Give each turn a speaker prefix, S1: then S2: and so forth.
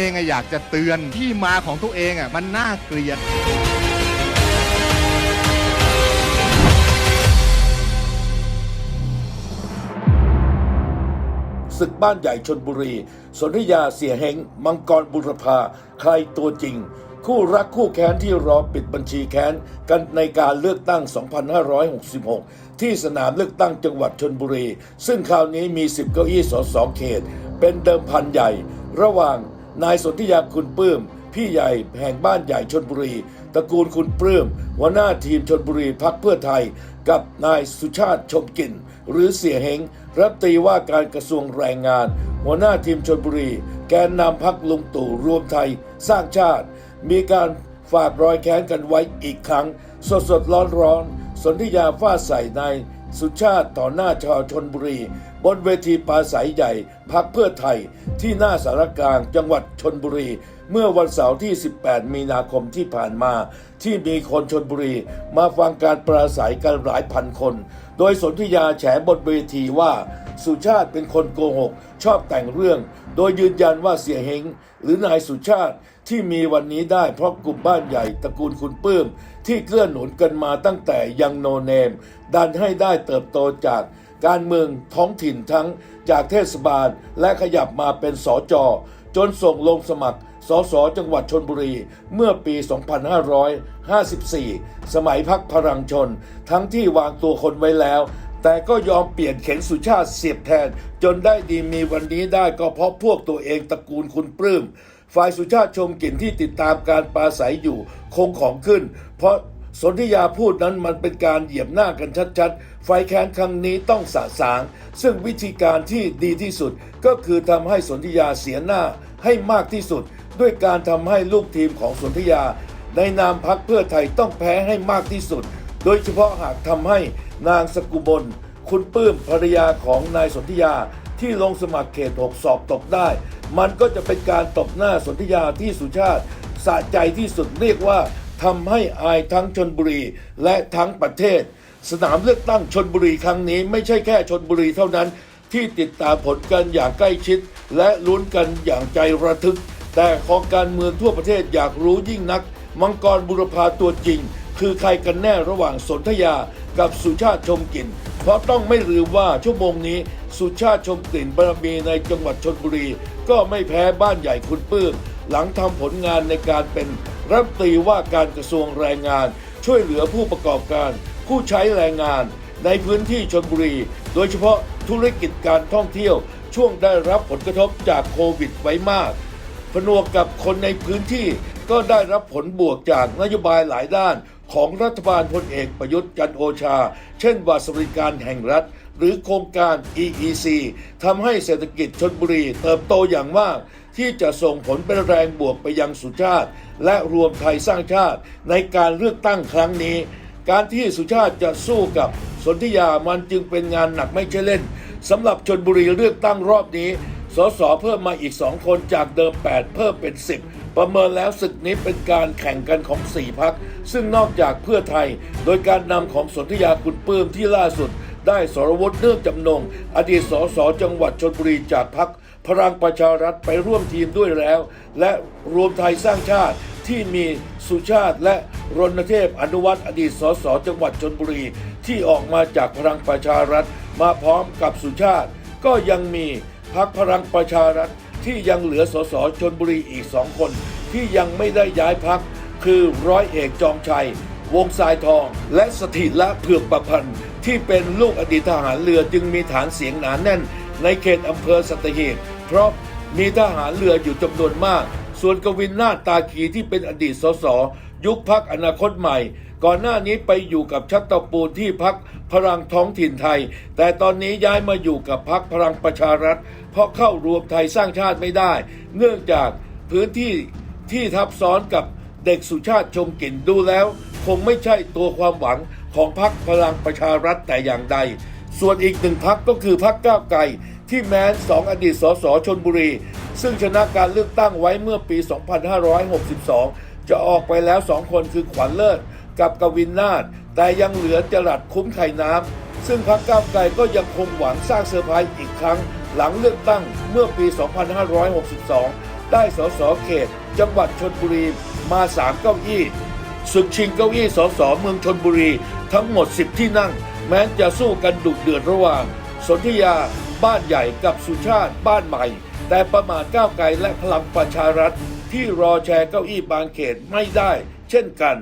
S1: องอยากจะเตือนที่มาของตัวเองอะมันน่าเกลียด
S2: ศึกบ้านใหญ่ชนบุรี สนธยาเสียเฮง มังกรบุรพา ใครตัวจริง คู่รักคู่แค้นที่รอปิดบัญชีแค้น กันในการเลือกตั้ง 2566 ที่สนามเลือกตั้งจังหวัดชนบุรี ซึ่งคราวนี้มี 10 เก้าอี้สสเขต เป็นเดิมพันใหญ่ระหว่าง นายสนธิยาคุณปลื้มพี่ใหญ่แห่งบ้านใหญ่ชนบุรี ตระกูลคุณปลื้มหัวหน้าทีมชนบุรีพักเพื่อไทย กับนายสุชาติชมกลิ่นหรือเสียเฮงรัฐตีว่าการกระทรวงแรงงาน หัวหน้าทีมชนบุรี แกนนำพักลุงตู่รวมไทยสร้างชาติ มีการฝากรอยแค้นกันไว้อีกครั้ง สดสดร้อนร้อนสนธิยาฟาดใส่นายสุชาติต่อหน้าชาวชนบุรี บนเวทีปราศัยใหญ่พักเพื่อไทยที่หน้าสารกลางจังหวัดชนบุรี เมื่อวันเสาร์ที่ 18 มีนาคมที่ผ่านมา ที่มีคนชนบุรี มาฟังการปราศัยกันหลายพันคน โดยสนธิยาแฉบนเวทีว่าสุชาติเป็นคนโกหก ชอบแต่งเรื่อง โดยยืนยันว่าเสียเฮงหรือนายสุชาติที่มีวันนี้ได้เพราะกลุ่มบ้านใหญ่ตระกูลคุณปื้ม ที่เกื้อหนุนกันมาตั้งแต่ยังโนเนม ดันให้ได้เติบโตจาก การเมืองท้องถิ่นทั้งจากเทศบาลและขยับมาเป็นสอจอจนส่งลงสมัครสสจังหวัดชนบุรี เมื่อปี 2554 สมัยพักพลังชน ทั้งที่วางตัวคนไว้แล้ว แต่ก็ยอมเปลี่ยนเข็นสุชาติเสียบแทน จนได้ดีมีวันนี้ได้ก็เพราะพวกตัวเองตระกูลคุณปลื้มฝ่ายสุชาติชมกลิ่นที่ติดตามการปราศัยอยู่คงของขึ้น เพราะ สนธิยาพูดนั้นมันเป็นการเหยียบหน้ากันชัดๆ ไฟแค้นครั้งนี้ต้องสะสาง ซึ่งวิธีการที่ดีที่สุดก็คือทำให้สนธิยาเสียหน้าให้มากที่สุด ด้วยการทำให้ลูกทีมของสนธิยา ในนามพักเพื่อไทยต้องแพ้ให้มากที่สุด โดยเฉพาะหากทำให้นางสกุบล คุณปื้มภรรยาของนายสนธิยาที่ลงสมัครเขตหกสอบตกได้ มันก็จะเป็นการตบหน้าสนธิยาที่สุชาติสะใจที่สุดเรียกว่า ทำให้อายทั้งชนบุรีและทั้งประเทศ สนามเลือกตั้งชนบุรีครั้งนี้ไม่ใช่แค่ชนบุรีเท่านั้น ที่ติดตามผลกันอย่างใกล้ชิด และลุ้นกันอย่างใจระทึก แต่ของการเมืองทั่วประเทศอยากรู้ยิ่งนัก มังกรบุรพาตัวจริง คือใครกันแน่ระหว่างสนธยากับสุชาติชมกลิ่น เพราะต้องไม่ลืมว่าชั่วโมงนี้สุชาติชมกลิ่นบารมีในจังหวัดชนบุรี ก็ไม่แพ้บ้านใหญ่คุณปื้มหลังทำผลงานในการเป็น รัฐมนตรีว่าการกระทรวงแรงงาน ช่วยเหลือผู้ประกอบการ ผู้ใช้แรงงาน ในพื้นที่ชนบุรี โดยเฉพาะธุรกิจการท่องเที่ยว ช่วงได้รับผลกระทบจากโควิดไว้มากผนวกกับคนในพื้นที่ก็ได้รับผลบวกจากนโยบายหลายด้านของรัฐบาลพลเอกประยุทธ์จันโอชา เช่นบัตรสวัสดิการแห่งรัฐ หรือโครงการ EEC ทำให้เศรษฐกิจชนบุรีเติบโตอย่างมาก ที่จะส่งผลเป็นแรงบวกไปยังสุชาติ และรวมไทยสร้างชาติในการเลือกตั้งครั้งนี้ การที่สุชาติจะสู้กับสนธิยามันจึงเป็นงานหนักไม่ใช่เล่นสำหรับชนบุรีเลือกตั้งรอบนี้ สสเพิ่มมาอีก 2 คนจากเดิม 8 เพิ่มเป็น 10 ประเมินแล้วศึกนี้เป็นการแข่งกันของ 4 พัก ซึ่งนอกจากเพื่อไทย โดยการนำของสนธิยาคุณปื้มที่ล่าสุด ได้สรวุฒิเนื่องจำนง อดีตสสจังหวัดชนบุรีจากพัก พลังประชารัฐไปร่วมทีมด้วยแล้ว และรวมไทยสร้างชาติที่มีสุชาติและรณเทพอนุวัตรอดีตสสจังหวัดชนบุรี ที่ออกมาจากพลังประชารัฐมาพร้อมกับสุชาติ ก็ยังมีพักพลังประชารัฐที่ยังเหลือสสชนบุรีอีกสองคน ที่ยังไม่ได้ย้ายพักคือร้อยเอกจอมชัย วงสายทอง และสถิตละเผือกประพันธ์ที่เป็นลูกอดีตทหารเรือจึงมีฐานเสียงหนานแน่น ในเขตอำเภอสัตหีบเพราะมีทหารเรืออยู่จำนวนมาก ส่วนกวินนาตาขีที่เป็นอดีตสส ยุคพักอนาคตใหม่ ก่อนหน้านี้ไปอยู่กับชัตตอปูนที่พักพลังท้องถิ่นไทย แต่ตอนนี้ย้ายมาอยู่กับพักพลังประชารัฐ เพราะเข้ารวมไทยสร้างชาติไม่ได้ เนื่องจากพื้นที่ที่ทับซ้อนกับเด็กสุชาติชมกลิ่นดูแล้ว คงไม่ใช่ตัวความหวังของพักพลังประชารัฐแต่อย่างใด ส่วนอีกหนึ่งพักก็คือพักก้าวไกล ที่แม้นสองอดีตสสชนบุรี ซึ่งชนะการเลือกตั้งไว้เมื่อปี 2562 จะออกไปแล้วสองคนคือขวัญเลิศกับกวินนาถแต่ยังเหลือจรัดคุ้มไข่น้ำ ซึ่งพรรคก้าวไกลก็ยังคงหวังสร้างเซอร์ไพรส์อีกครั้ง หลังเลือกตั้งเมื่อปี 2562 ได้สสเขต จังหวัดชนบุรีมาสามเก้าอี้ศึกชิงเก้าอี้สสเมืองชนบุรีทั้งหมด 10 ที่นั่ง แม้จะสู้กันดุเดือดระหว่าง สนธิยา บ้านใหญ่กับสุชาติบ้านใหม่ แต่ประมาทก้าวไกลและพลังประชารัฐ ที่รอแชร์เก้าอี้บางเขตไม่ได้ เช่นกัน